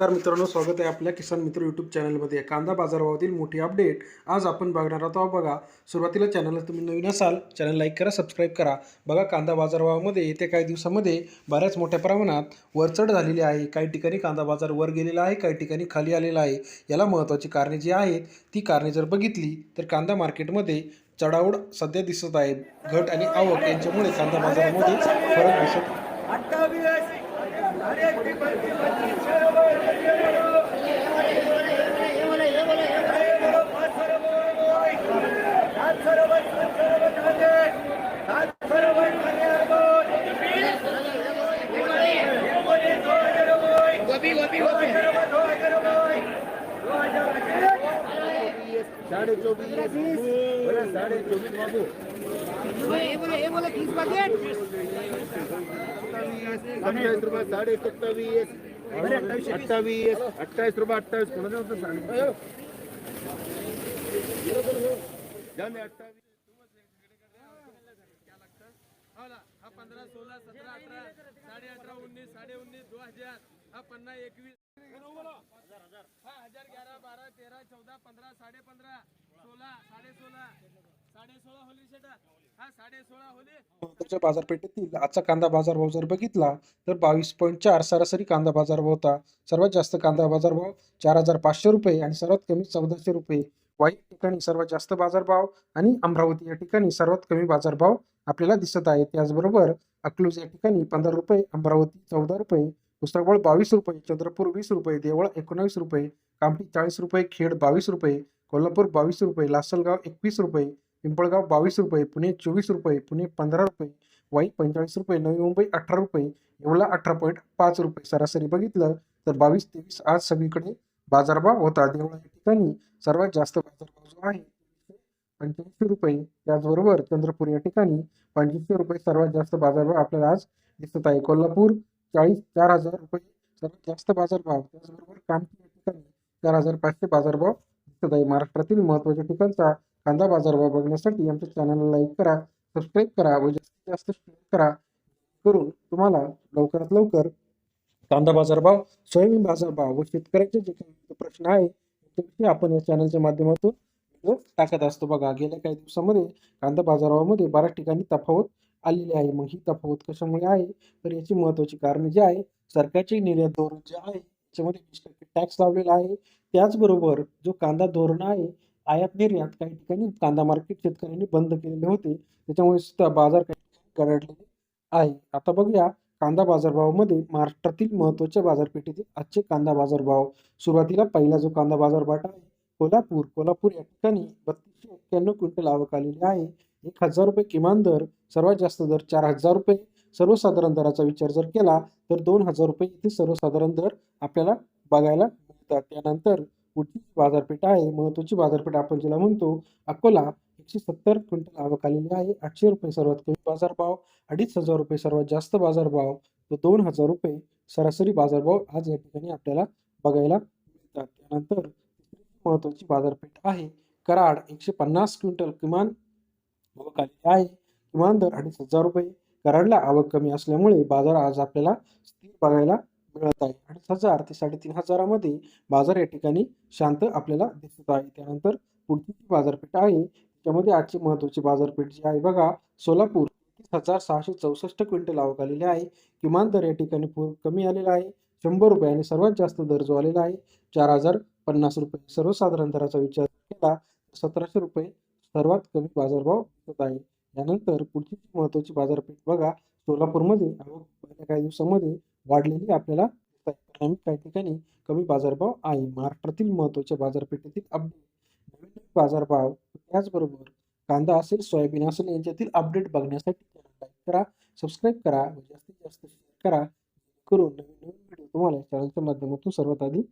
नमस्कार मित्रांनो स्वागत आहे आपल्या किसान मित्र यूट्यूब चॅनलमध्ये कांदा बाजारभावातील मोठी अपडेट आज आपण बघणार आहोत. बघा सुरुवातीला चॅनलला तुम्ही नवीन असाल चॅनल लाईक करा सबस्क्राईब करा. बघा कांदा बाजारभावामध्ये येत्या काही दिवसामध्ये बऱ्याच मोठ्या प्रमाणात वरचढ झालेली आहे. काही ठिकाणी कांदा बाजार वर गेलेला आहे काही ठिकाणी खाली आलेला आहे. याला महत्त्वाची कारणे जी आहेत ती कारणे जर बघितली तर कांदा मार्केटमध्ये चढाओढ सध्या दिसत आहे. घट आणि आवक यांच्यामुळे कांदा बाजारामध्ये फरक दिसत સાડે ચોવીસ સાડે ચોવીસ બાબુ चौबीस बाबू ये बोले ये बोले तीस पैकेट सत्तावीस रुपये सत्तावीस अट्ठावीस कोणाचं होतं सांग. हा पंधरा सोळा सतरा अठरा साडे अठरा उन्नीस साडे उन्नीस दो हजार. हा पन्नास एकवीस. हा हजार ग्यारह बारा तेरा चौदा पंधरा साडे पंधरा सोळा साडे सोळा साडे बाजारपेठेतील आजचा कांदा बाजारभाव जर बघितला तर बावीस पॉईंट चार सरासरी कांदा बाजारभाव होता. सर्वात जास्त कांदा बाजारभाव चार हजार पाचशे रुपये आणि सर्वात कमी चौदाशे रुपये. वाई ठिकाणी सर्वात जास्त बाजारभाव आणि अमरावती या ठिकाणी सर्वात कमी बाजारभाव आपल्याला दिसत आहे त्याचबरोबर अकलूज या ठिकाणी पंधरा रुपये अमरावती चौदा रुपये पुस्तकबळ बावीस रुपये चंद्रपूर वीस रुपये देवळ एकोणावीस रुपये कामठी चाळीस रुपये खेड बावीस रुपये कोल्हापूर बावीस रुपये लासलगाव एकवीस रुपये पिंपळगाव बावीस रुपये पुणे चोवीस रुपये पुणे पंधरा रुपये वाई पंचेचाळीस रुपये नवी मुंबई अठरा रुपये येवला अठरा पॉईंट पाच रुपये. सरासरी बघितलं तर बावीस तेवीस आज सगळीकडे बाजारभाव होता. देवळा या ठिकाणी सर्वात जास्त बाजारभाव जो आहे पंच्याऐंशी रुपये. त्याचबरोबर चंद्रपूर या ठिकाणी पंच्याऐंशी रुपये सर्वात जास्त बाजारभाव आपल्याला आज दिसत आहे. कोल्हापूर चाळीस चार हजार रुपये सर्वात जास्त बाजारभाव. त्याचबरोबर कामठी या ठिकाणी चार हजार पाचशे बाजारभाव दिसत आहे. महाराष्ट्रातील महत्त्वाच्या ठिकाणचा कांदा बाजारभाव बघण्यासाठी आमच्या चॅनलला लाईक करा सबस्क्राईब करा व जास्तीत जास्त शेअर करा. करून तुम्हाला लवकरात लवकर कांदा बाजारभाव सोयाबीन बाजारभाव व शेतकऱ्यांचे जे काही प्रश्न आहे त्याविषयी आपण या चॅनलच्या माध्यमातून व्हिडिओ टाकत असतो. बघा गेल्या काही दिवसामध्ये कांदा बाजारामध्ये बऱ्याच ठिकाणी तफावत आलेली आहे. मग ही तफावत कशामुळे आहे? तर याची महत्त्वाची कारण जी आहे सरकारचे निर्यात धोरण जे आहे त्याच्यामध्ये वीस टक्के टॅक्स लावलेला आहे. त्याचबरोबर जो कांदा धोरण आहे आयात निर्यात काही ठिकाणी कांदा मार्केट शेतकऱ्यांनी बंद केलेले होते. त्याच्यामुळे सुद्धा बाजार काही आहे. आता बघूया कांदा बाजारभावामध्ये महाराष्ट्रातील महत्त्वाच्या बाजारपेठेतील आजचे कांदा बाजारभाव. सुरुवातीला पहिला जो कांदा बाजारभाट आहे कोल्हापूर. कोल्हापूर या ठिकाणी बत्तीसशे एक्क्याण्णव क्विंटल आवक आलेली आहे. एक हजार रुपये किमान दर सर्वात जास्त दर चार हजार रुपये. सर्वसाधारण दराचा विचार जर केला तर दोन हजार रुपये इथे सर्वसाधारण दर आपल्याला बघायला मिळतात. त्यानंतर मोठी बाजारपेठ आहे? महत्त्वाची बाजारपेठ आपण जिला म्हणतो अकोला एकशे सत्तर क्विंटल आवक आलेली आहे. आठशे रुपये सर्वात कमी बाजारभाव अडीच हजार रुपये सर्वात जास्त बाजारभाव व दोन हजार रुपये सरासरी बाजारभाव आज या ठिकाणी आपल्याला बघायला मिळतात. त्यानंतर महत्त्वाची बाजारपेठ आहे. कराड एकशे पन्नास क्विंटल किमान आवक आलेली आहे. किमान दर अडीच हजार रुपये. कराडला आवक कमी असल्यामुळे बाजार आज आपल्याला स्थिर बघायला मिळत आहे. अडीच हजार ते साडेतीन हजारामध्ये बाजार या ठिकाणी शांत आपल्याला दिसत आहे. त्यानंतर पुढची जी बाजारपेठ आहे त्यामध्ये आजची महत्त्वाची बाजारपेठ जी आहे बघा सोलापूर. तीस हजार सहाशे चौसष्ट क्विंटल आवक आलेली आहे. किमान दर या ठिकाणी पू- कमी आलेला आहे. शंभर रुपये आणि सर्वात जास्त दर जो आलेला आहे चार हजार पन्नास रुपये. सर्वसाधारण दराचा विचार केला तर सतराशे रुपये सर्वात कमी बाजारभाव दिसत आहे. यानंतर पुढची महत्त्वाची बाजारपेठ बघा सोलापूरमध्ये आवक पहिल्या काही दिवसामध्ये वाढलेली आपल्याला काही ठिकाणी कमी बाजारभाव आहे. महाराष्ट्रातील महत्त्वाच्या बाजारपेठेतील अपडेट नवीन नवीन बाजारभाव. त्याचबरोबर कांदा असेल सोयाबीन असेल यांच्यातील अपडेट बघण्यासाठी लाईक करा सबस्क्राईब करा जास्तीत जास्त शेअर करा. करून नवीन नवीन व्हिडिओ तुम्हाला चॅनलच्या माध्यमातून सर्वात आधी